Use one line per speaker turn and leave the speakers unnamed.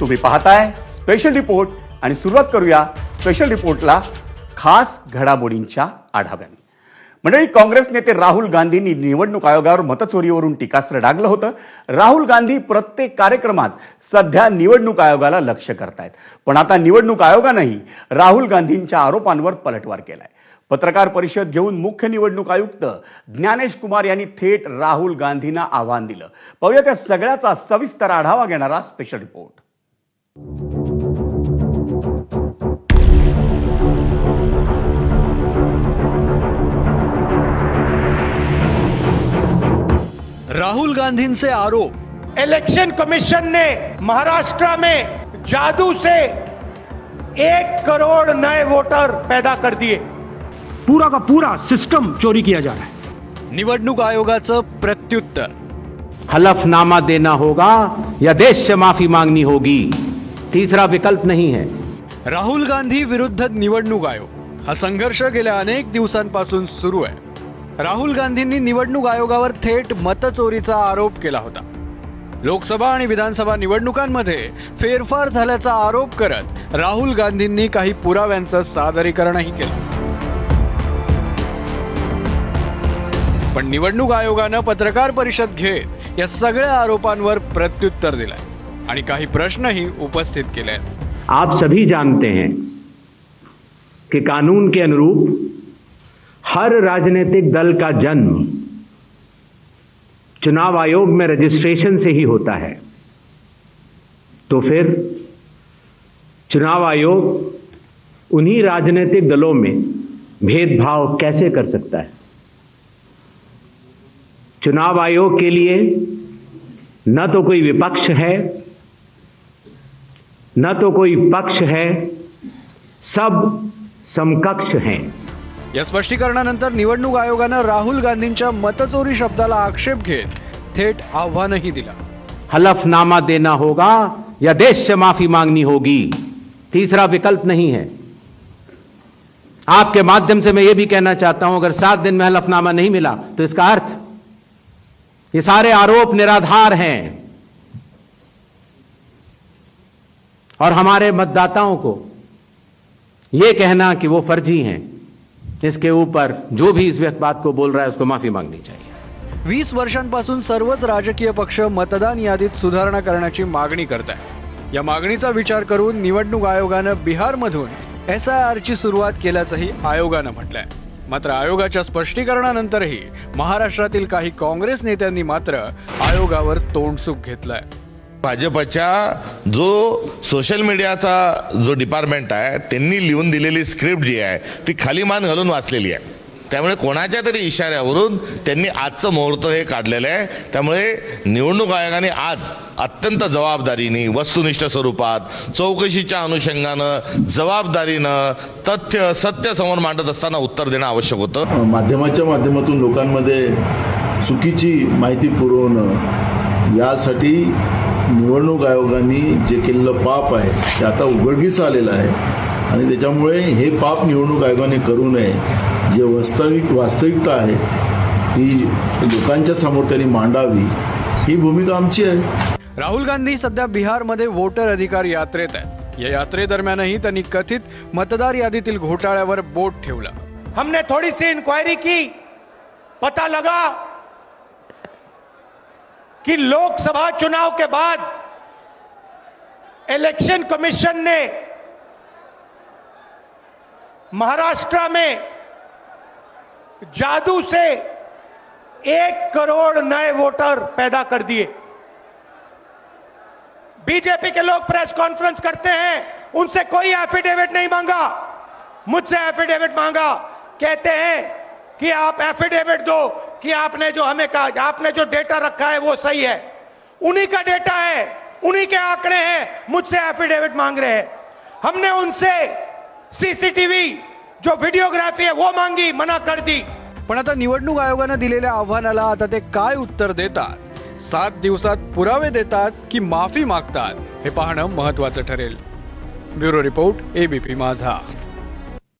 तुम्ही पाहताय special report आणि सुरुवात करूया स्पेशल रिपोर्टला खास घडामोडींच्या आढाव्याने. मंडळी काँग्रेस नेते राहुल गांधींनी निवडणूक आयोगावर मतचोरीवरून टीकास्त्र डागलं होतं. राहुल गांधी प्रत्येक कार्यक्रमात सध्या निवडणूक आयोगाला लक्ष करतायत. पण आता निवडणूक आयोगानंही राहुल गांधींच्या आरोपांवर पलटवार केलाय. पत्रकार परिषद घेऊन मुख्य निवडणूक आयुक्त ज्ञानेश कुमार यांनी थेट राहुल गांधींना आव्हान दिलं. पाहूया त्या सगळ्याचा सविस्तर आढावा घेणारा स्पेशल रिपोर्ट
राहुल गांधी से आरोप।
इलेक्शन कमीशन ने महाराष्ट्र में जादू से एक करोड़ नए वोटर पैदा कर दिए।
पूरा का पूरा सिस्टम चोरी किया जा रहा है।
निवडणूक आयोगाचं प्रत्युत्तर।
हलफनामा देना होगा या देश से माफ़ी मांगनी होगी। तीसरा विकल्प नहीं है।
राहुल गांधी विरुद्ध निवडणूक आयोग। हा संघर्ष गेल्या अनेक दिवसांपासून सुरू आहे। राहुल गांधींनी निवडणूक आयोगावर थेट मतचोरीचा आरोप केला होता। लोकसभा आणि विधानसभा निवडणुकांमध्ये फेरफार झाल्याचा आरोप करत राहुल गांधींनी काही पुराव्यांचं सादरीकरणही केलं। पण निवडणूक आयोगानं पत्रकार परिषद घेत या सगळ्या आरोपांवर प्रत्युत्तर दिलंय। आणि काही प्रश्नही उपस्थित केले आहेत
आप सभी जानते हैं कि कानून के अनुरूप हर राजनीतिक दल का जन्म चुनाव आयोग में रजिस्ट्रेशन से ही होता है। तो फिर चुनाव आयोग उन्हीं राजनीतिक दलों में भेदभाव कैसे कर सकता है? चुनाव आयोग के लिए न तो कोई विपक्ष है न तो कोई पक्ष है सब समकक्ष हैं।
या स्पष्टीकरणानंतर निवडणूक आयोगानं राहुल गांधींच्या मतचोरी शब्दाला आक्षेप घेत थेट आव्हानही दिलं.
हलफनामा देना होगा या देश से माफ़ी मांगनी होगी। तीसरा विकल्प नहीं है। आपके माध्यम से मैं यह भी कहना चाहता हूँ अगर सात दिन में हलफनामा नहीं मिला तो इसका अर्थ ये सारे आरोप निराधार हैं। और हमारे मतदाताओं को ये कहना कि वो फर्जी हैं इसके ऊपर जो भी इस व्यक्त बात को बोल रहा है उसको माफी मांगनी चाहिए।
वीस वर्षांपासून सर्वच राजकीय पक्ष मतदान यादीत सुधारणा करण्याची मागणी करत आहे या मागणीचा विचार करून निवडणूक आयोगानं बिहारमधून एस आय आरची सुरुवात केल्याचंही आयोगानं म्हटलंय. मात्र आयोगाच्या स्पष्टीकरणानंतरही महाराष्ट्रातील काही काँग्रेस नेत्यांनी मात्र आयोगावर तोंडसुख घेतलंय.
भाजपच्या जो सोशल मीडियाचा जो डिपार्टमेंट आहे त्यांनी लिहून दिलेली स्क्रिप्ट जी आहे ती खाली मान घालून वाचलेली आहे. त्यामुळे कोणाच्या तरी इशाऱ्यावरून त्यांनी आजचं मुहूर्त हे काढलेलं आहे. त्यामुळे निवडणूक आयोगाने आज अत्यंत जबाबदारीने वस्तुनिष्ठ स्वरूपात चौकशीच्या अनुषंगानं जबाबदारीनं तथ्य सत्य समोर मांडत असताना उत्तर देणं आवश्यक होतं.
माध्यमाच्या माध्यमातून लोकांमध्ये चुकीची माहिती पुरवणं यासाठी निवडणूक आयोगाने जे केलेलं पाप आहे ते आता उघडकीस आलेलं आहे. आणि त्याच्यामुळे हे पाप निवडणूक आयोगाने करू नये. जे वास्तविक वास्तविकता आहे ती लोकांच्या समोर त्यांनी मांडावी ही भूमिका आमची आहे.
राहुल गांधी सध्या बिहारमध्ये वोटर अधिकार यात्रेत आहेत. या यात्रेदरम्यानही त्यांनी कथित मतदार यादीतील घोटाळ्यावर बोट ठेवलं.
हमने थोड़ी सी इंक्वायरी की पता लगा कि लोकसभा चुनाव के बाद इलेक्शन कमीशन ने महाराष्ट्र में जादू से एक करोड़ नए वोटर पैदा कर दिए। बीजेपी के लोग प्रेस कॉन्फ्रेंस करते हैं, उनसे कोई एफिडेविट नहीं मांगा। मुझसे एफिडेविट मांगा। कहते हैं कि आप एफिडेविट दो कि आपने जो हमें कहा आपने जो डेटा रखा है वो सही है। उन्हीं का डेटा है, उन्हीं के आंकड़े हैं, मुझसे एफिडेविट मांग रहे हैं। हमने उनसे सीसीटीवी जो वीडियोग्राफी है, वो मांगी, मना कर दी।
पण आता निवडणूक आयोगानं दिलेल्या आव्हानाला आता ते काय उत्तर देतात? सात दिवसात पुरावे देतात की माफ़ी मागतात? हे पाहणं महत्वाचं ठरेल. ब्युरो रिपोर्ट एबीपी माझा.